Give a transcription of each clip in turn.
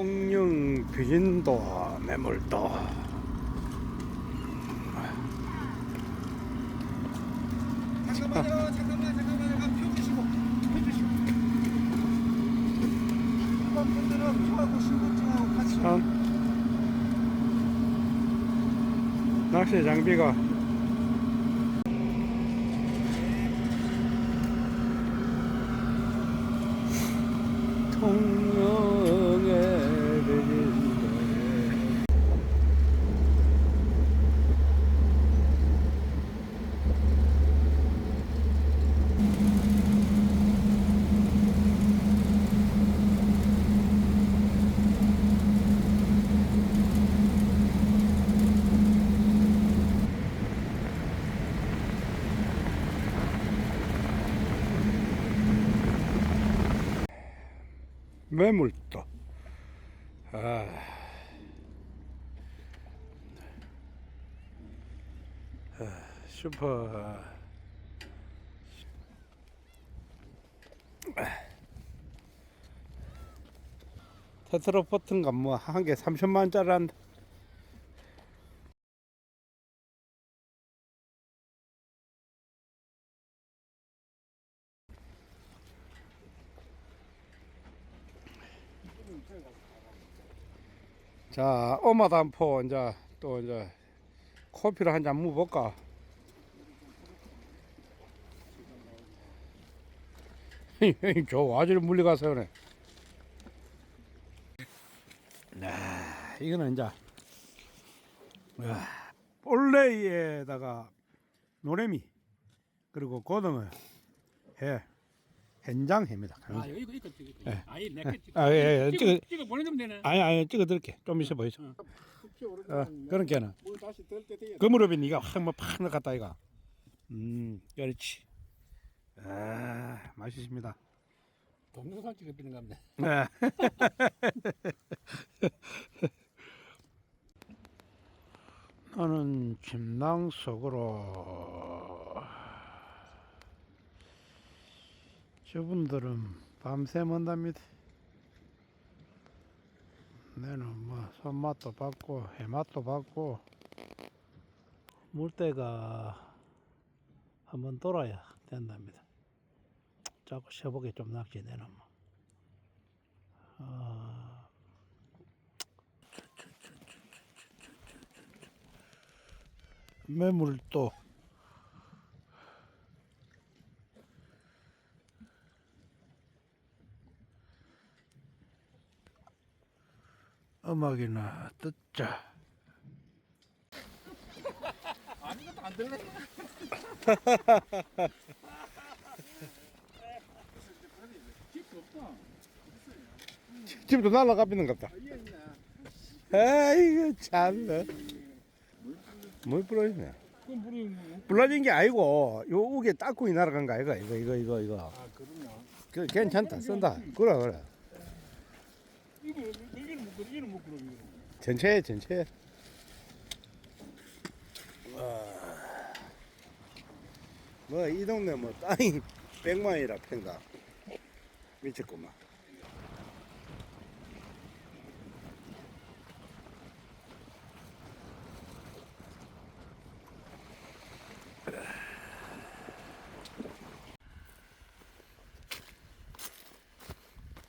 통영 비진도 매물도 잠깐만요, 잠깐만, 잠깐만요. 아, 펴주시고, 펴주시고. 일반 분들은 표하고 신분증하고 같이. 참 낚시 장비가 통영의 비진도에 매물도. 아, 아, 슈퍼. 테트로포트인가 뭐한 개 3천만 원짜리 한다 자 오마담포 이제 또 이제 커피를 한 잔 먹어볼까? 저 와지를 물려가서 그래. 아, 이거는 이제 아, 볼레이에다가 노래미 그리고 고등어 해 hen장해입니다. 아 이거 이거 찍어. 예. 아니 내거 찍어. 아, 예, 예. 찍어 찍어- 찍어 보내주면 되네. 아니 아니 찍어드릴게. 좀 있어 보이소. 어. 숙제 어, 오르면 그런 게는 물 다시 돼야 돼. 그 무릎에 네가 확뭐팍 넣었다 이가. 음, 그렇지. 아, 맛있습니다. 동영상 찍어드리는 겁니다. 네. 나는 침낭 속으로 저분들은 밤새 먼답니다. 내는 뭐 손맛도 받고 해맛도 받고 물때가 한번 돌아야 된답니다. 자꾸 세복에 좀 낚시 내는 뭐. 아, 매물도 음악이나 듣자. 아무것도 안 없다. 집도 날라가비는 것 같다. 아이고 참네. 물 뭐. 불러진 게 아니고 요 우게 딱구이 날아간 거 아이가 이거 이거 이거 이거. 아 그럼요. 그 괜찮다 쓴다. 그래 그래. 이거 여기는 못 그러 이거. 전체 전체. 뭐 이 동네 뭐 땅이 백만이라 팽다. 미쳤구만.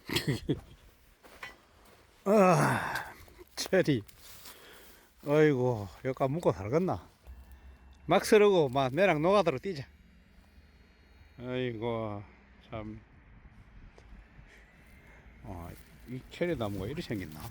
아, 체리. 어이구, 여기가 묵고 살겠나? 막 쓰르고, 막 내랑 노가다로 뛰자. 아이고, 참. 어, 이 체리 나무가 이리 생겼나?